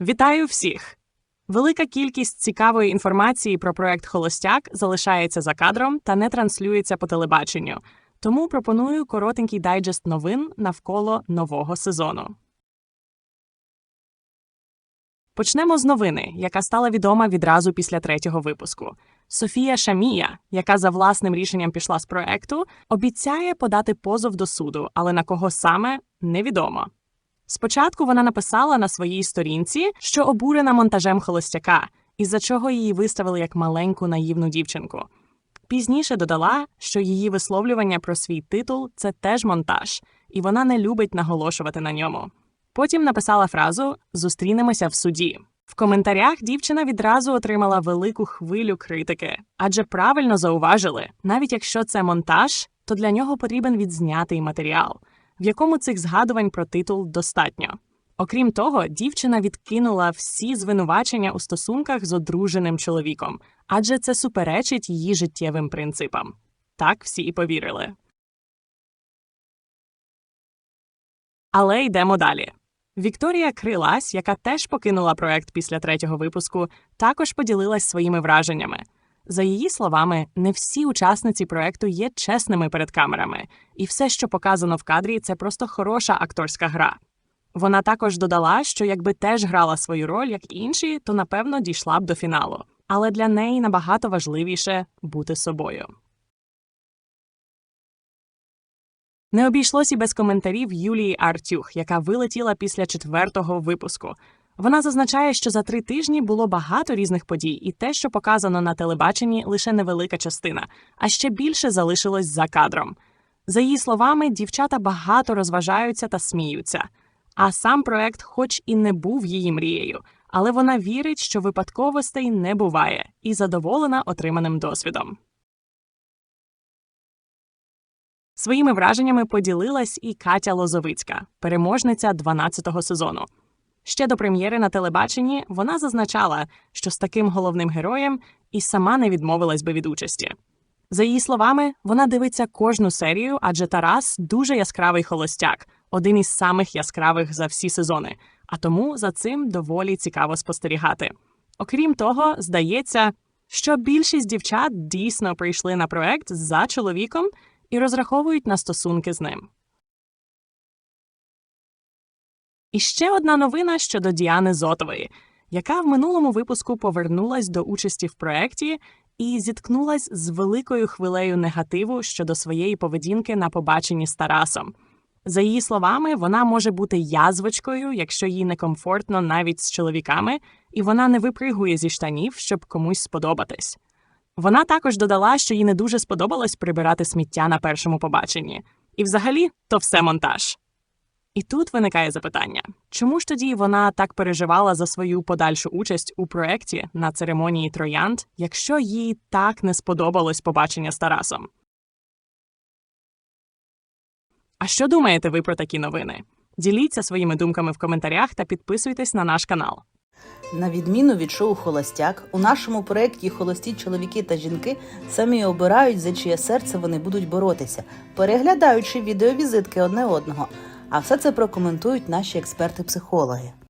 Вітаю всіх! Велика кількість цікавої інформації про проект Холостяк залишається за кадром та не транслюється по телебаченню. Тому пропоную коротенький дайджест новин навколо нового сезону. Почнемо з новини, яка стала відома відразу після третього випуску. Софія Шамія, яка за власним рішенням пішла з проекту, обіцяє подати позов до суду, але на кого саме невідомо. Спочатку вона написала на своїй сторінці, що обурена монтажем холостяка, із-за чого її виставили як маленьку наївну дівчинку. Пізніше додала, що її висловлювання про свій титул це теж монтаж, і вона не любить наголошувати на ньому. Потім написала фразу Зустрінемося в суді. В коментарях дівчина відразу отримала велику хвилю критики, адже правильно зауважили, навіть якщо це монтаж, то для нього потрібен відзнятий матеріал, в якому цих згадувань про титул достатньо. Окрім того, дівчина відкинула всі звинувачення у стосунках з одруженим чоловіком, адже це суперечить її життєвим принципам. Так всі і повірили. Але йдемо далі. Вікторія Крилась, яка теж покинула проект після третього випуску, також поділилась своїми враженнями. За її словами, не всі учасниці проекту є чесними перед камерами, і все, що показано в кадрі, це просто хороша акторська гра. Вона також додала, що якби теж грала свою роль, як інші, то напевно дійшла б до фіналу. Але для неї набагато важливіше бути собою. Не обійшлось і без коментарів Юлії Артюх, яка вилетіла після четвертого випуску. Вона зазначає, що за три тижні було багато різних подій, і те, що показано на телебаченні, лише невелика частина, а ще більше залишилось за кадром. За її словами, дівчата багато розважаються та сміються. А сам проект, хоч і не був її мрією, але вона вірить, що випадковостей не буває, і задоволена отриманим досвідом. Своїми враженнями поділилась і Катя Лозовицька, переможниця 12-го сезону. Ще до прем'єри на телебаченні вона зазначала, що з таким головним героєм і сама не відмовилась би від участі. За її словами, вона дивиться кожну серію, адже Тарас дуже яскравий холостяк, один із самих яскравих за всі сезони, а тому за цим доволі цікаво спостерігати. Окрім того, здається, що більшість дівчат дійсно прийшли на проект за чоловіком і розраховують на стосунки з ним. І ще одна новина щодо Діани Зотової, яка в минулому випуску повернулась до участі в проєкті і зіткнулась з великою хвилею негативу щодо своєї поведінки на побаченні з Тарасом. За її словами, вона може бути язвочкою, якщо їй некомфортно навіть з чоловіками, і вона не випригує зі штанів, щоб комусь сподобатись. Вона також додала, що їй не дуже сподобалось прибирати сміття на першому побаченні. І взагалі то все монтаж. І тут виникає запитання: чому ж тоді вона так переживала за свою подальшу участь у проєкті на церемонії Троянд, якщо їй так не сподобалось побачення з Тарасом? А що думаєте ви про такі новини? Діліться своїми думками в коментарях та підписуйтесь на наш канал. На відміну від шоу Холостяк, у нашому проєкті холості чоловіки та жінки самі обирають, за чиє серце вони будуть боротися, переглядаючи відеовізитки одне одного. А все це прокоментують наші експерти-психологи.